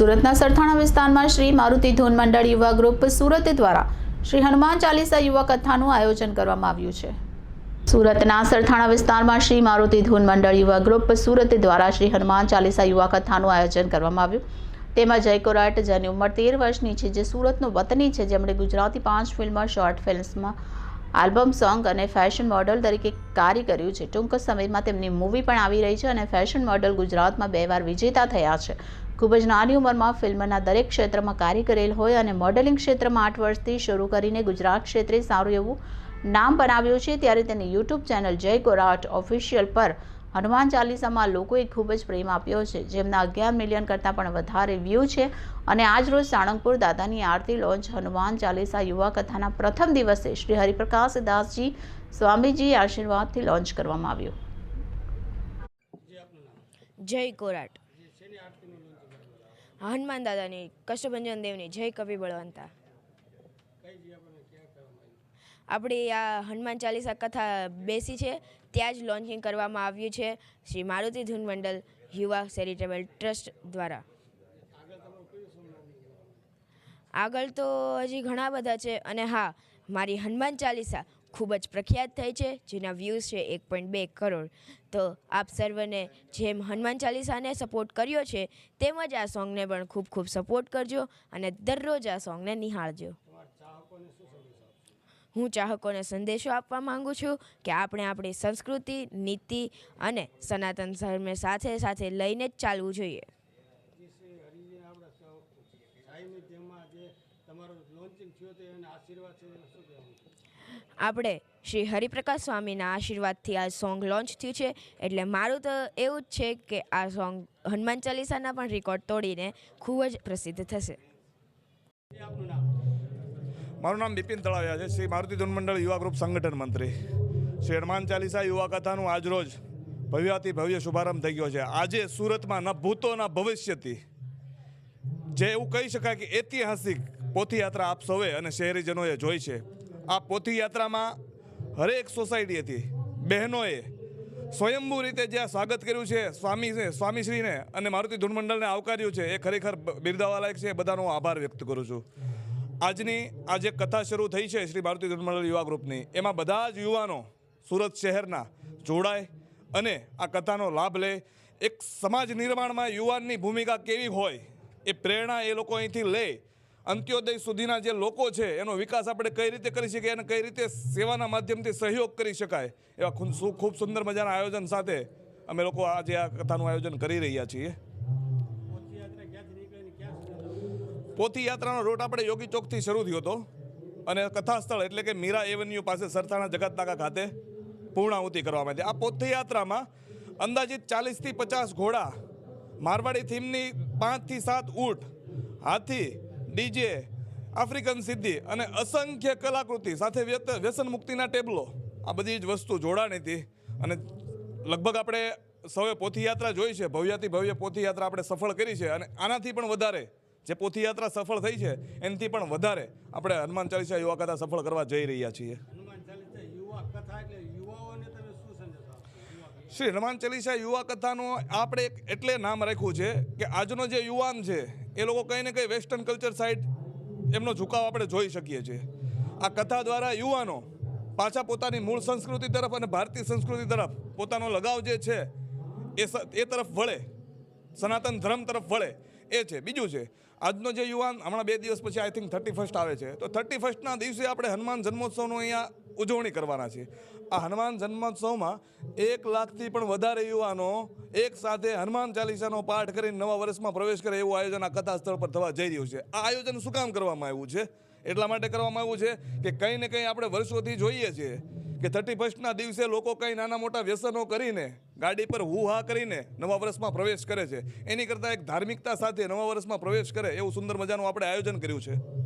સુરતના સરથાણા વિસ્તારમાં શ્રી મારુતિ ધૂન મંડળ યુવા ગ્રુપ સુરત દ્વારા શ્રી હનુમાન ચાલીસા યુવા કથાનું આયોજન કરવામાં આવ્યું છે. સુરતના સરથાણા વિસ્તારમાં શ્રી મારુતિ ધૂન મંડળ યુવા ગ્રુપ સુરત દ્વારા શ્રી હનુમાન ચાલીસા યુવા કથાનું આયોજન કરવામાં આવ્યું. તેમાં જય કોરાટ જેની ઉંમર, તેર વર્ષની છે, જે સુરતનો વતની છે, જેમણે ગુજરાતી પાંચ ફિલ્મ, શોર્ટ ફિલ્મ્સમાં આલ્બમ સોંગ અને ફેશન મોડલ તરીકે કાર્ય કર્યું છે. ટૂંક સમયમાં તેમની મૂવી પણ આવી રહી છે અને ફેશન મોડલ ગુજરાતમાં બે વાર વિજેતા થયા છે. ખૂબ જ નાની ઉંમરમાં ફિલ્મના દરેક ક્ષેત્રમાં કાર્ય કરેલ હોય અને મોડેલિંગ ક્ષેત્રમાં આઠ વર્ષથી શરૂ કરીને ગુજરાત ક્ષેત્રે સારું એવું નામ બનાવ્યું છે, ત્યારે તેની યુટ્યુબ ચેનલ જય કોરાટ ઓફિશિયલ પર હનુમાન ચાલીસામાં લોકોએ ખૂબ જ પ્રેમ આપ્યો છે. જેમના અગિયાર મિલિયન કરતાં પણ વધારે વ્યૂ છે અને આજ રોજ સાળંગપુર દાદાની આરતી લોન્ચ હનુમાન ચાલીસા યુવા કથાના પ્રથમ દિવસે શ્રી હરિપ્રકાશ દાસજી સ્વામીજી આશીર્વાદથી લોન્ચ કરવામાં આવ્યું. જય કોરાટ. હનુમાન દાદાની કષ્ટભંજન દેવની જય કવિ બળવંતા. આપણી આ હનુમાન ચાલીસા કથા બેસી છે, ત્યાં જ લોન્ચિંગ કરવામાં આવ્યું છે શ્રી મારુતિ ધૂન મંડળ યુવા ચેરિટેબલ ટ્રસ્ટ દ્વારા. આગળ તો હજી ઘણા બધા છે અને હા, મારી હનુમાન ચાલીસા ખૂબ જ પ્રખ્યાત થઈ છે, જેના વ્યૂઝ છે એક પોઈન્ટ બે કરોડ. તો આપ સર્વને જેમ હનુમાન ચાલીસાને સપોર્ટ કર્યો છે તેમજ આ સોંગને પણ ખૂબ ખૂબ સપોર્ટ કરજો અને દરરોજ આ સોંગને નિહાળજો. હું ચાહકોને સંદેશો આપવા માંગુ છું કે આપણે આપણી સંસ્કૃતિ, નીતિ અને સનાતન ધર્મને સાથે સાથે લઈને જ ચાલવું જોઈએ. આપણે શ્રી હરિપ્રકાશ સ્વામીના આશીર્વાદથી આ સોંગ લોન્ચ થયું છે. એટલે મારું તો એવું જ છે કે આ સોંગ હનુમાન ચાલીસાના પણ રેકોર્ડ તોડીને ખૂબ જ પ્રસિદ્ધ થશે. મારું નામ બિપિન તળાવિયા છે. શ્રી મારુતિ ધૂન મંડળ યુવા ગ્રુપ સંગઠન મંત્રી. શ્રી હનુમાન ચાલીસા યુવા કથાનું આજરોજ ભવ્યાથી ભવ્ય શુભારંભ થઈ ગયો છે. આજે સુરતમાં ન ભૂતો ન ભવિષ્યથી જે એવું કહી શકાય કે ઐતિહાસિક પોથીયાત્રા આપ સૌએ અને શહેરીજનોએ જોઈ છે. આ પોથીયાત્રામાં હરેક સોસાયટીએથી બહેનોએ સ્વયંભૂ રીતે જે સ્વાગત કર્યું છે, સ્વામી સ્વામીશ્રીને અને મારુતિ ધૂન મંડળને આવકાર્યું છે, એ ખરેખર બિરદાવા લાયક છે. બધાનો આભાર વ્યક્ત કરું છું. આજની આ જે કથા શરૂ થઈ છે શ્રી ભારતીય ધર્મમંડળ યુવા ગ્રુપની, એમાં બધા જ યુવાનો સુરત શહેરના જોડાય અને આ કથાનો લાભ લે. એક સમાજ નિર્માણમાં યુવાનની ભૂમિકા કેવી હોય એ પ્રેરણા એ લોકો અહીંથી લે. અંત્યોદય સુધીના જે લોકો છે, એનો વિકાસ આપણે કઈ રીતે કરી શકીએ અને કઈ રીતે સેવાના માધ્યમથી સહયોગ કરી શકાય, એવા ખૂબ સુંદર મજાના આયોજન સાથે અમે લોકો આજે આ કથાનું આયોજન કરી રહ્યા છીએ. પોથી યાત્રાનો રૂટ આપણે યોગી ચોકથી શરૂ થયો હતો. અને કથા સ્થળ એટલે કે મીરા એવન્યુ પાસે સરથાણા જગતનાકા ખાતે પૂર્ણાહુતિ કરવામાં આવી આ પોથી યાત્રામાં અંદાજિત ચાલીસથી પચાસ ઘોડા મારવાડી થીમની પાંચથી સાત ઊંટ, હાથી, ડીજે, આફ્રિકન સિદ્ધિ અને અસંખ્ય કલાકૃતિ સાથે વ્યસન મુક્તિના ટેબલો. આ બધી જ વસ્તુ જોડાણી હતી અને લગભગ આપણે સૌએ પોથીયાત્રા જોઈ છે. ભવ્યાથી ભવ્ય પોથીયાત્રા આપણે સફળ કરી છે અને આનાથી પણ વધારે જે પોથીયાત્રા સફળ થઈ છે એનાથી પણ વધારે આપણે હનુમાન ચાલીસા યુવા કથા સફળ કરવા જઈ રહ્યા છીએ. શ્રી હનુમાન ચાલીસા યુવા કથાનું આપણે એક એટલે નામ રાખ્યું છે કે આજનો જે યુવાન છે એ લોકો કંઈ ને કંઈ વેસ્ટર્ન કલ્ચર સાઈડ એમનો ઝુકાવ આપણે જોઈ શકીએ છીએ. આ કથા દ્વારા યુવાનો પાછા પોતાની મૂળ સંસ્કૃતિ તરફ અને ભારતીય સંસ્કૃતિ તરફ પોતાનો લગાવ જે છે એ એ તરફ વળે. સનાતન ધર્મ તરફ વળે. એ છે. બીજું છે આજનો જે યુવાન, હમણાં બે દિવસ પછી આઈ થિંક થર્ટી ફર્સ્ટ આવે છે. તો થર્ટી ફર્સ્ટના દિવસે આપણે હનુમાન જન્મોત્સવનો અહીંયા ઉજવણી કરવાના છે આ હનુમાન જન્મોત્સવમાં એક લાખથી પણ વધારે યુવાનો એક સાથે હનુમાન ચાલીસાનો પાઠ કરીને નવા વર્ષમાં પ્રવેશ કરે એવું આયોજન આ કથા સ્થળ પર થવા જઈ રહ્યું છે. આ આયોજન શું કામ કરવામાં આવ્યું છે? એટલા માટે કરવામાં આવ્યું છે કે કંઈ ને કંઈ આપણે વર્ષોથી જોઈએ છીએ કે થર્ટી ફર્સ્ટના દિવસે લોકો કંઈ નાના મોટા વ્યસનો કરીને, ગાડી પર હું હા કરીને નવા વર્ષમાં પ્રવેશ કરે છે. એની કરતાં એક ધાર્મિકતા સાથે નવા વર્ષમાં પ્રવેશ કરે, એવું સુંદર મજાનું આપણે આયોજન કર્યું છે.